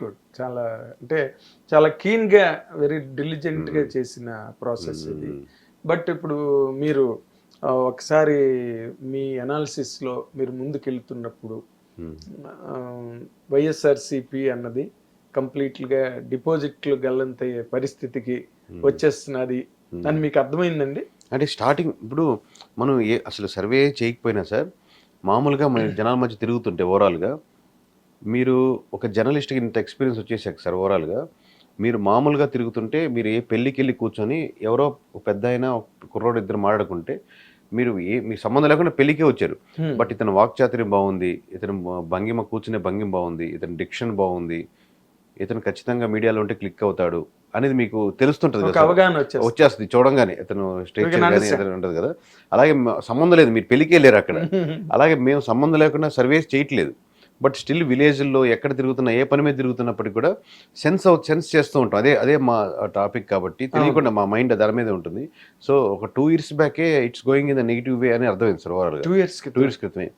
Good చాలా అంటే చాలా keen గా వెరీ డిలిజెంట్గా చేసిన ప్రాసెస్ ఇది. బట్ ఇప్పుడు మీరు ఒకసారి మీ అనాలిసిస్లో మీరు ముందుకెళ్తున్నప్పుడు వైఎస్ఆర్సిపి అన్నది complete గా డిపాజిట్లు గల్లంతయ్యే పరిస్థితికి వచ్చేస్తున్నది. అని మీకు అర్థమైందండి? అంటే స్టార్టింగ్ ఇప్పుడు మనం ఏ అసలు సర్వే చేయకపోయినా సార్ మామూలుగా మన జనాల మధ్య తిరుగుతుంటే ఓవరాల్గా మీరు ఒక జర్నలిస్ట్కి ఇంత ఎక్స్పీరియన్స్ వచ్చేసాక సార్ ఓవరాల్గా మీరు మామూలుగా తిరుగుతుంటే మీరు ఏ పెళ్ళికి వెళ్ళి కూర్చొని ఎవరో పెద్ద అయినా కుర్రోడు ఇద్దరు మాట్లాడుకుంటే మీరు ఏ మీ సంబంధం లేకుండా పెళ్ళికే వచ్చారు. బట్ ఇతని వాక్చాతుర్యం బాగుంది ఇతని భంగిమ కూర్చునే భంగిమ బాగుంది ఇతని డిక్షన్ బాగుంది ఇతను ఖచ్చితంగా మీడియాలో ఉంటే క్లిక్ అవుతాడు అనేది మీకు తెలుస్తుంటది వచ్చేస్తుంది. చూడంగానే ఇతను స్టేజ్ కానీ. ఇతను ఉంటుంది కదా. అలాగే సంబంధం లేదు మీరు పెళ్ళికి వెళ్ళారు అక్కడ. అలాగే మేము సంబంధం లేకుండా సర్వేస్ చేయట్లేదు. బట్ స్టిల్ విలేజ్లో ఎక్కడ తిరుగుతున్నా ఏ పని మీద తిరుగుతున్నప్పటికీ కూడా సెన్స్ సెన్స్ చేస్తూ ఉంటాం. అదే అదే మా టాపిక్ కాబట్టి తెలియకుండా మా మైండ్ దాని మీద ఉంటుంది. సో ఒక two years బ్యాకే it's going in the negative way అని అర్థమైంది సార్ ఓవరాల్గా. టూ ఇయర్స్ టూ ఇయర్స్ క్రితమే.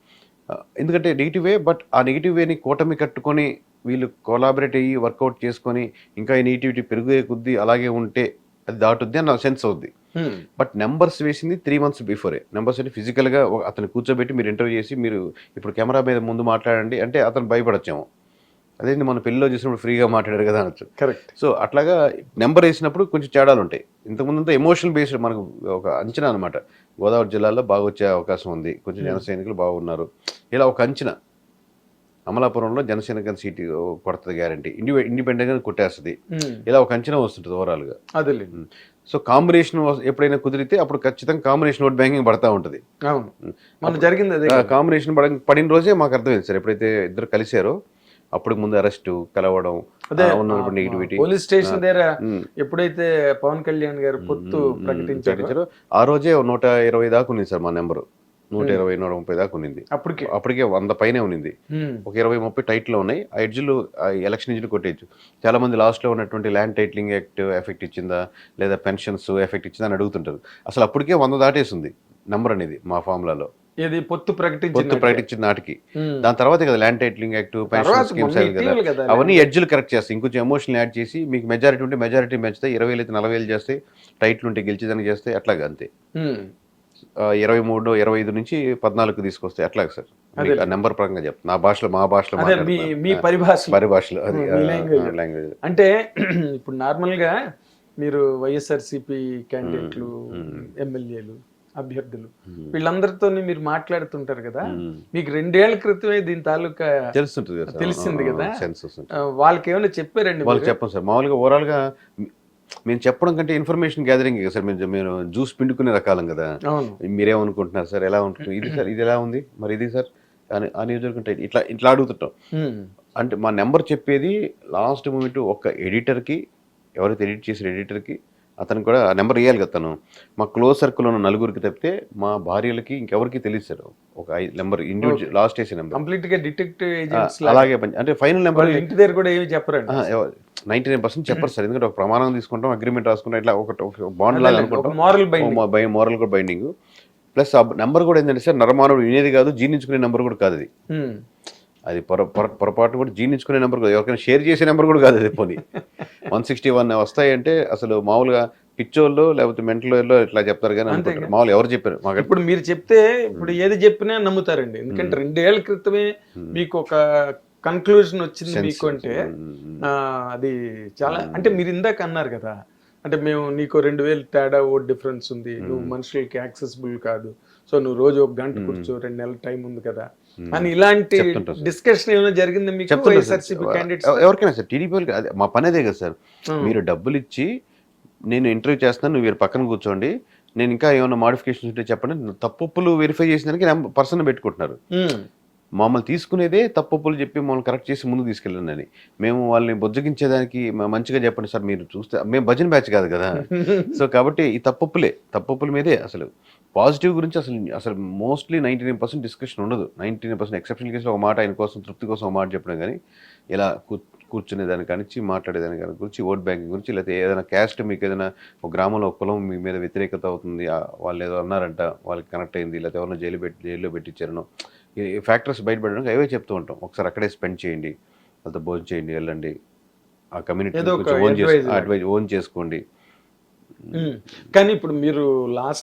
ఎందుకంటే నెగిటివ్ వే బట్ ఆ నెగిటివ్ వేని కూటమి కట్టుకొని వీళ్ళు కొలాబరేట్ అయ్యి వర్కౌట్ చేసుకొని ఇంకా ఈ నెగిటివిటీ పెరిగే కొద్దీ అలాగే ఉంటే అది దాటుద్ది అని నాకు సెన్స్ అవుద్ది. బట్ నెంబర్స్ వేసింది త్రీ మంత్స్ బిఫోరే. నెంబర్స్ అంటే ఫిజికల్గా అతను కూర్చోబెట్టి మీరు ఇంటర్వ్యూ చేసి మీరు ఇప్పుడు కెమెరా మీద ముందు మాట్లాడండి అంటే అతను భయపడచ్చాము. అదే మన పెళ్ళిలో చేసినప్పుడు ఫ్రీగా మాట్లాడారు కదా అనొచ్చు. కరెక్ట్ సో అట్లాగా నెంబర్ వేసినప్పుడు కొంచెం తేడాలు ఉంటాయి ఇంతకుముందు ఎమోషనల్ బేస్డ్ మనకు ఒక అంచనా అనమాట గోదావరి జిల్లాలో బాగా వచ్చే అవకాశం ఉంది. కొంచెం జన సైనికులు బాగున్నారు. ఇలా ఒక అంచనా. అమలాపురంలో జనసేన సీటు కొడుతుంది గ్యారంటీ ఇండి ఇండిపెండెంట్గా కొట్టేస్తుంది. ఇలా ఒక అంచనా వస్తుంటుంది ఓవరాల్గా అదేలే సో కాంబినేషన్ ఎప్పుడైనా కుదిరితే అప్పుడు ఖచ్చితంగా కాంబినేషన్ ఓట్ బ్యాంకింగ్ పడతా ఉంటుంది. అవును. మన జరిగింది అదే కాంబినేషన్ పడ పడిన రోజే మాకు అర్థమైంది సార్. ఎప్పుడైతే ఇద్దరు కలిశారో అప్పుడు ముందు అరెస్ట్ కలవడం అదే. ఉన్నప్పుడు నెగిటివిటీ పోలీస్ స్టేషన్ దగ్గర. ఎప్పుడైతే పవన్ కళ్యాణ్ గారు పొత్తు ప్రకటించారు. ఆ రోజే నూట ఇరవై దాకా ఉంది సార్ మా నెంబరు. నూట ఇరవై నూట ముప్పై దాకా ఉన్నింది. అప్పటికి. అప్పటికే వంద పైనే ఉన్నింది. ఒక ఇరవై ముప్పై టైట్లో ఉన్నాయి. ఆ ఎడ్జ్లు ఎలక్షన్ ఎడ్జ్లు కొట్టేయచ్చు. చాలా మంది లాస్ట్లో ఉన్నటువంటి ల్యాండ్ టైటిలింగ్ యాక్ట్ ఎఫెక్ట్ ఇచ్చిందా? లేదా పెన్షన్స్ ఎఫెక్ట్ ఇచ్చిందా? అని అడుగుతుంటారు. అసలు అప్పటికే వంద దాటేసింది నెంబర్ అనేది మా ఫార్ములాలో ఏది? పొత్తు పొత్తు ప్రకటించిన నాటికి. దాని తర్వాత కదా land titling act pension schemes కదా. అవన్నీ ఎడ్జ్లు కరెక్ట్ చేస్తాయి. ఇంకొంచెం ఎమోషనల్ యాడ్ చేసి మీకు మెజారిటీ ఉంటే మెజారిటీ పెంచుతాయి ఇరవై అయితే నలభై వేలు చేస్తాయి టైట్లు ఉంటే గెలిచేదానికి చేస్తాయి అట్లాగా అంతే. ఇరవై మూడు ఇరవై ఐదు నుంచి పద్నాలుగు తీసుకొస్తాయి. అట్లాగే సార్. ఆ నెంబర్ పరంగా చెప్తాను నా భాషలో మా భాషలో మీ. మీ పరిభాష మరి భాషలో అది. లాంగ్వేజ్ అంటే ఇప్పుడు నార్మల్గా మీరు వైఎస్ఆర్సిపి క్యాండిడేట్లు ఎమ్మెల్యేలు అభ్యర్థులు వీళ్ళందరితో మీరు మాట్లాడుతుంటారు కదా? మీకు రెండేళ్ళ క్రితమే దీని తాలూకా తెలుస్తుంటుంది. తెలిసింది కదా? వాళ్ళకి ఏమైనా చెప్పారండి వాళ్ళకి చెప్పండి సార్. మామూలుగా ఓవరాల్గా మేము చెప్పడం కంటే ఇన్ఫర్మేషన్ గ్యాదరింగ్ కదా సార్? మేము మేము జ్యూస్ పిండుకునే రకాలం కదా. మీరేమనుకుంటున్నారు సార్? ఎలా ఉంటుంది ఇది సార్ ఇది ఎలా ఉంది? మరి ఇది సార్? అని ఆ నియోజకవర్గం ఇట్లా ఇట్లా అడుగుతుంటాం. అంటే మా నెంబర్ చెప్పేది లాస్ట్ మూమెంట్ ఒక ఎడిటర్కి ఎవరైతే ఎడిట్ చేసిన ఎడిటర్కి అతను కూడా ఆ నెంబర్ ఇవ్వాలి కదా తను. మా క్లోజ్ సర్కిల్ ఉన్న నలుగురికి తప్పితే మా భార్యలకి ఇంకెవరికి తెలియదు సార్. ఒక ఐదు నెంబర్ ఇండివిజువల్ లాస్ట్ వేసే నెంబర్. కంప్లీట్గా డిటెక్టివ్ అలాగే అంటే ఫైనల్ నెంబర్ ఇంటి దగ్గర కూడా ఏమి చెప్పరండి. నైన్టీ నైన్ పర్సెంట్ చెప్పరు సార్. ఎందుకంటే ఒక ప్రమాణం తీసుకుంటాం అగ్రిమెంట్ రాసుకుంటాం ఇట్లా ఒక బాండ్ లాగా అనుకుంటాం. మారల్ బైండింగ్ మోరల్ కూడా బైండింగ్ ప్లస్ ఆ నెంబర్ కూడా ఏంటంటే సార్ నరమానవుడు వినేది కాదు జీర్ణించుకునే నెంబర్ కూడా కాదు అది. అది పొర పొర- పొరపాటు కూడా జీర్ణించుకునే నెంబర్ కూడా ఎవరికైనా షేర్ చేసే నెంబర్ కూడా కాదు అది పోనీ. వన్ సిక్స్టీ వన్ వస్తాయంటే అసలు మామూలుగా పిచ్చోళ్ళు లేకపోతే మెంటల్ ఇట్లా చెప్తారు కానీ మామూలు ఎవరు చెప్పారు? మాకు ఇప్పుడు మీరు చెప్తే ఇప్పుడు ఏది చెప్పినా నమ్ముతారండి. ఎందుకంటే రెండేళ్ళ క్రితమే మీకు ఒక కన్క్లూజన్ వచ్చింది మీకు అంటే ఆ, అది చాలా అంటే మీరు ఇందాక అన్నారు కదా అంటే మేము నీకు రెండు వేలు తేడా ఓ డిఫరెన్స్ ఉంది నువ్వు మనుషులకి యాక్సెసిబుల్ కాదు. సో నువ్వు రోజు ఒక గంట కూర్చో రెండు నెలల టైం ఉంది కదా. అని ఇలాంటి. డిస్కషన్ ఏమైనా జరిగింది మీకు? ఎవరికైనా సార్ టీడీపీ వాళ్ళకి మా పని అదే కదా సార్. మీరు డబ్బులు ఇచ్చి నేను ఇంటర్వ్యూ చేస్తున్నాను నువ్వు పక్కన కూర్చోండి నేను ఇంకా ఏమైనా మాడిఫికేషన్స్ ఉంటే చెప్పండి తప్పులు వెరిఫై చేసినానికి పర్సన్ పెట్టుకుంటున్నారు. మమ్మల్ని తీసుకునేదే తప్పులు చెప్పి మమ్మల్ని కరెక్ట్ చేసి ముందుకు తీసుకెళ్ళండి అని. మేము వాళ్ళని బొజ్జగించేదానికి మంచిగా చెప్పండి సార్ మీరు చూస్తే మేము భజన బ్యాచ్ కాదు కదా. సో కాబట్టి ఈ తప్పులే తప్పుల మీదే అసలు. పాజిటివ్ గురించి అసలు అసలు mostly ninety nine percent discussion ఉండదు. నైంటీ నైన్ పర్సెంట్ ఎక్సెప్షనల్ కేసులో ఒక మాట ఆయన కోసం తృప్తి కోసం ఒక మాట చెప్పడం కానీ ఇలా కూర్చునే దాని కానించి మాట్లాడేదాని కాని గురించి ఓట్ బ్యాంకింగ్ గురించి లేకపోతే ఏదైనా క్యాస్ట్ మీకు ఏదైనా ఒక గ్రామంలో కులం మీ మీద వ్యతిరేకత అవుతుంది వాళ్ళు ఏదో అన్నారంట వాళ్ళకి కనెక్ట్ అయింది లేకపోతే ఎవరినో జైలు పెట్టి జైల్లో పెట్టించారనో ఫ్యాక్టర్స్ బయటపడడానికి అవే చెప్తూ ఉంటాం. ఒకసారి అక్కడే స్పెండ్ చేయండి వాళ్ళతో భోజనం చేయండి వెళ్ళండి. ఆ కమ్యూనిటీ ఓన్ అడ్వైజ్ ఓన్ చేసుకోండి. కానీ ఇప్పుడు మీరు లాస్ట్